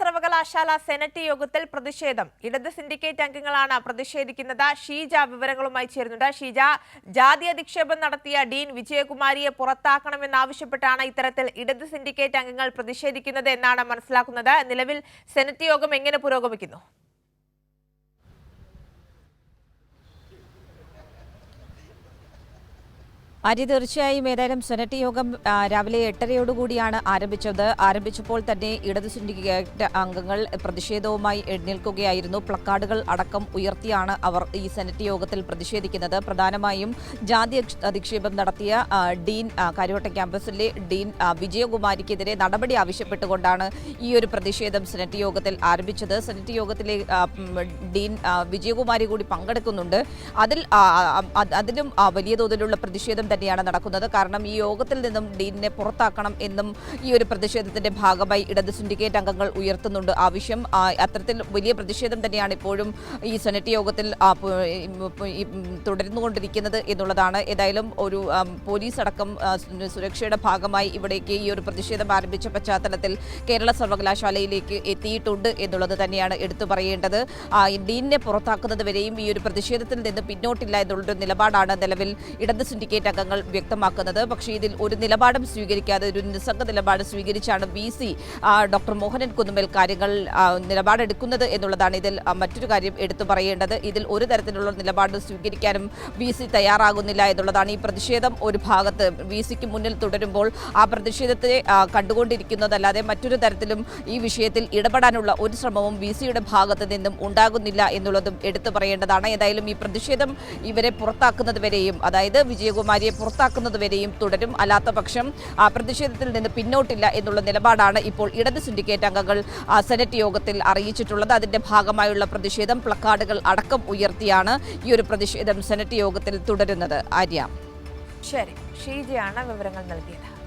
സർവകലാശാല സെനറ്റ് യോഗത്തിൽ പ്രതിഷേധം. ഇടത് സിൻഡിക്കേറ്റ് അംഗങ്ങളാണ് പ്രതിഷേധിക്കുന്നത്. ഷീജ വിവരങ്ങളുമായി ചേരുന്നുണ്ട്. ഷീജ ജാതി അധിക്ഷേപം നടത്തിയ ഡീൻ വിജയകുമാരിയെ പുറത്താക്കണമെന്നാവശ്യപ്പെട്ടാണ് ഇത്തരത്തിൽ ഇടത് സിൻഡിക്കേറ്റ് അംഗങ്ങൾ പ്രതിഷേധിക്കുന്നത് എന്നാണ് മനസ്സിലാക്കുന്നത്. നിലവിൽ സെനറ്റ് യോഗം എങ്ങനെ പുരോഗമിക്കുന്നു? ആര്യ തീർച്ചയായും ഏതായാലും സെനറ്റ് യോഗം രാവിലെ എട്ടരയോടുകൂടിയാണ് ആരംഭിച്ചത്. ആരംഭിച്ചപ്പോൾ തന്നെ ഇടത് സിൻഡിക്കേറ്റ് അംഗങ്ങൾ പ്രതിഷേധവുമായി എഴുന്നേൽക്കുകയായിരുന്നു. പ്ലക്കാർഡുകൾ അടക്കം ഉയർത്തിയാണ് അവർ ഈ സെനറ്റ് യോഗത്തിൽ പ്രതിഷേധിക്കുന്നത്. പ്രധാനമായും ജാതി അധിക്ഷേപം നടത്തിയ ഡീൻ കാര്യവട്ടം ക്യാമ്പസിലെ ഡീൻ വിജയകുമാരിക്കെതിരെ നടപടി ആവശ്യപ്പെട്ടുകൊണ്ടാണ് ഈ ഒരു പ്രതിഷേധം സെനറ്റ് യോഗത്തിൽ ആരംഭിച്ചത്. സെനറ്റ് യോഗത്തിലെ ഡീൻ വിജയകുമാരി കൂടി പങ്കെടുക്കുന്നുണ്ട്. അതിൽ അതിലും വലിയ തോതിലുള്ള പ്രതിഷേധം തന്നെയാണ് നടക്കുന്നത്. കാരണം ഈ യോഗത്തിൽ നിന്നും ഡീനിനെ പുറത്താക്കണം എന്നും ഈ ഒരു പ്രതിഷേധത്തിന്റെ ഭാഗമായി ഇടത് സിൻഡിക്കേറ്റ് അംഗങ്ങൾ ഉയർത്തുന്നുണ്ട്. ആവശ്യം അത്തരത്തിൽ വലിയ പ്രതിഷേധം തന്നെയാണ് ഇപ്പോഴും ഈ സെനറ്റ് യോഗത്തിൽ തുടരുന്നുകൊണ്ടിരിക്കുന്നത് എന്നുള്ളതാണ്. ഏതായാലും ഒരു പോലീസ് അടക്കം സുരക്ഷയുടെ ഭാഗമായി ഇവിടേക്ക് ഈ ഒരു പ്രതിഷേധം ആരംഭിച്ച പശ്ചാത്തലത്തിൽ കേരള സർവകലാശാലയിലേക്ക് എത്തിയിട്ടുണ്ട് എന്നുള്ളത് തന്നെയാണ് എടുത്തു പറയേണ്ടത്. ഡീനിനെ പുറത്താക്കുന്നത് വരെയും ഈ ഒരു പ്രതിഷേധത്തിൽ നിന്ന് പിന്നോട്ടില്ല എന്നുള്ളൊരു നിലപാടാണ് നിലവിൽ ഇടത് സിൻഡിക്കേറ്റ് അംഗങ്ങൾ വ്യക്തമാക്കുന്നത്. പക്ഷേ ഇതിൽ ഒരു നിലപാടും സ്വീകരിക്കാതെ ഒരു നിസ്സംഗ നിലപാട് സ്വീകരിച്ചാണ് V C doctor Mohanan Kunnummel കാര്യങ്ങൾ നിലപാടെടുക്കുന്നത് എന്നുള്ളതാണ് ഇതിൽ മറ്റൊരു കാര്യം എടുത്തു പറയേണ്ടത്. ഇതിൽ ഒരു തരത്തിലുള്ള നിലപാട് സ്വീകരിക്കാനും വി സി തയ്യാറാകുന്നില്ല എന്നുള്ളതാണ് ഈ പ്രതിഷേധം. ഒരു ഭാഗത്ത് വി സിക്ക് മുന്നിൽ തുടരുമ്പോൾ ആ പ്രതിഷേധത്തെ കണ്ടുകൊണ്ടിരിക്കുന്നതല്ലാതെ മറ്റൊരു തരത്തിലും ഈ വിഷയത്തിൽ ഇടപെടാനുള്ള ഒരു ശ്രമവും വി സിയുടെ ഭാഗത്ത് നിന്നും ഉണ്ടാകുന്നില്ല എന്നുള്ളതും എടുത്തു പറയേണ്ടതാണ്. ഏതായാലും ഈ പ്രതിഷേധം ഇവരെ പുറത്താക്കുന്നതുവരെയും അതായത് അതായത് വിജയകുമാരിയെ പുറത്താക്കുന്നത് വരെയും തുടരും. അല്ലാത്ത പക്ഷം പ്രതിഷേധത്തിൽ നിന്ന് പിന്നോട്ടില്ല എന്നുള്ള നിലപാടാണ് ഇപ്പോൾ ഇടത് സിൻഡിക്കേറ്റ് അംഗങ്ങൾ സെനറ്റ് യോഗത്തിൽ അറിയിച്ചിട്ടുള്ളത്. അതിന്റെ ഭാഗമായുള്ള പ്രതിഷേധം പ്ലക്കാർഡുകൾ അടക്കം ഉയർത്തിയാണ് ഈ ഒരു പ്രതിഷേധം സെനറ്റ് യോഗത്തിൽ തുടരുന്നത്. ആര്യ. ശരി. ഷീജയാണ് വിവരങ്ങൾ നൽകിയത്.